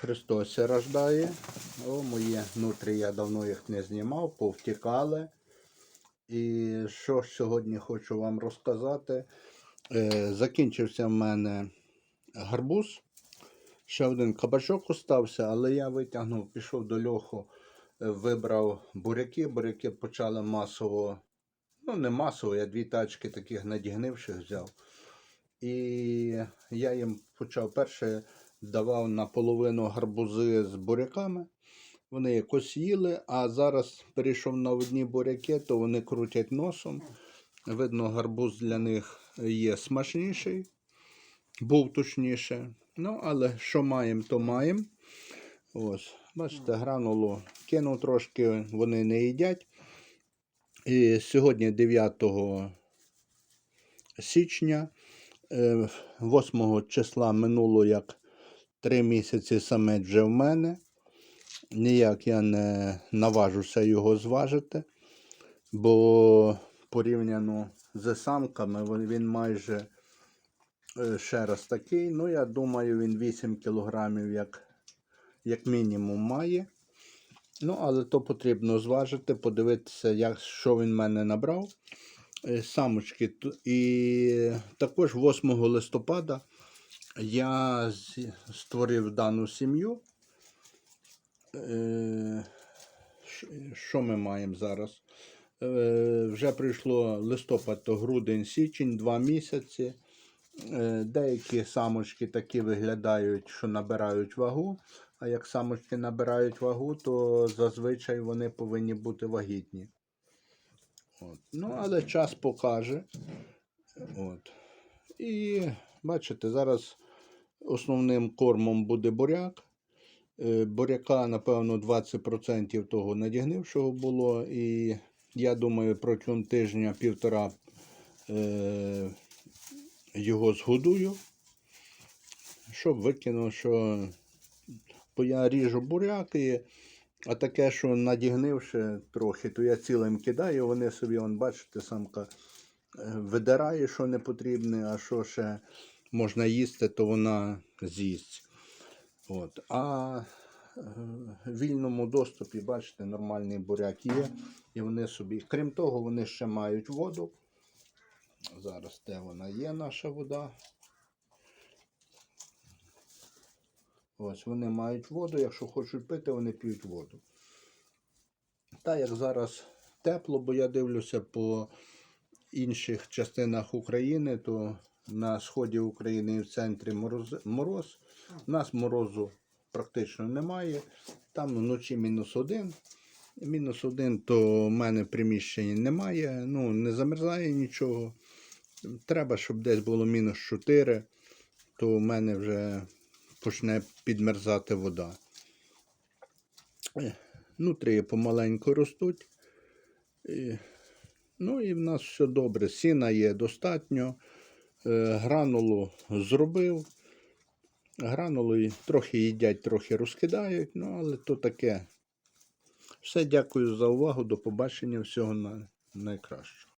Христос рождає. О, мої нутрі я давно їх не знімав, повтікали. І що сьогодні хочу вам розказати. Е, закінчився в мене гарбуз. Ще один кабачок остався, але я витягнув, пішов до льоху, е, вибрав буряки. Буряки почали масово, ну не масово, я дві тачки таких надігнивших взяв. І я їм почав перше давав наполовину гарбузи з буряками. Вони якось їли, а зараз перейшов на одні буряки, то вони крутять носом. Видно, гарбуз для них є смачніший, був точніше. Ну, але що маємо, то маємо. Ось, бачите, гранулу кинув трошки, вони не їдять. І сьогодні 9 січня, е, 8 числа минуло як 3 місяці самець вже в мене. Ніяк я не наважуся його зважити, бо порівняно з самками він- він майже е, ще раз такий. Ну, я думаю, він 8 кілограмів як, як мінімум має. Ну, але то потрібно зважити, подивитися, як, що він в мене набрав. Е, Самочки. І також 8 листопада я створив дану сім'ю. Е, Що ми маємо зараз? Е, Вже прийшло листопад, то грудень, січень, два місяці. Е, Деякі самочки такі виглядають, що набирають вагу. А як самочки набирають вагу, то зазвичай вони повинні бути вагітні. От. Ну, але час покаже. От. І бачите, зараз основним кормом буде буряк. Е, Буряка, напевно, 20% того надігнившого було. І я думаю, протягом тижня-півтора е, його згодую, щоб викинув, що бо я ріжу буряк, а таке, що надігнивши трохи, то я цілим кидаю, вони собі, вон, бачите, самка видирає, що не потрібне, а що ще можна їсти, то вона з'їсть. От. А е, в вільному доступі, бачите, нормальний буряк є. І вони собі, крім того, вони ще мають воду. Зараз де вона є, наша вода. Ось вони мають воду. Якщо хочуть пити, вони п'ють воду. Та як зараз тепло, бо я дивлюся по інших частинах України, то на сході України і в центрі мороз. мороз. У нас морозу практично немає. Там вночі мінус один. Мінус один, то в мене в приміщенні немає. Ну, не замерзає нічого. Треба, щоб десь було мінус 4, то в мене вже почне підмерзати вода. Нутрії помаленьку ростуть. Ну і в нас все добре. Сіна є достатньо. Е, Гранулу зробив. Гранулу трохи їдять, трохи розкидають, ну але то таке. Все, дякую за увагу. До побачення. Всього найкращого.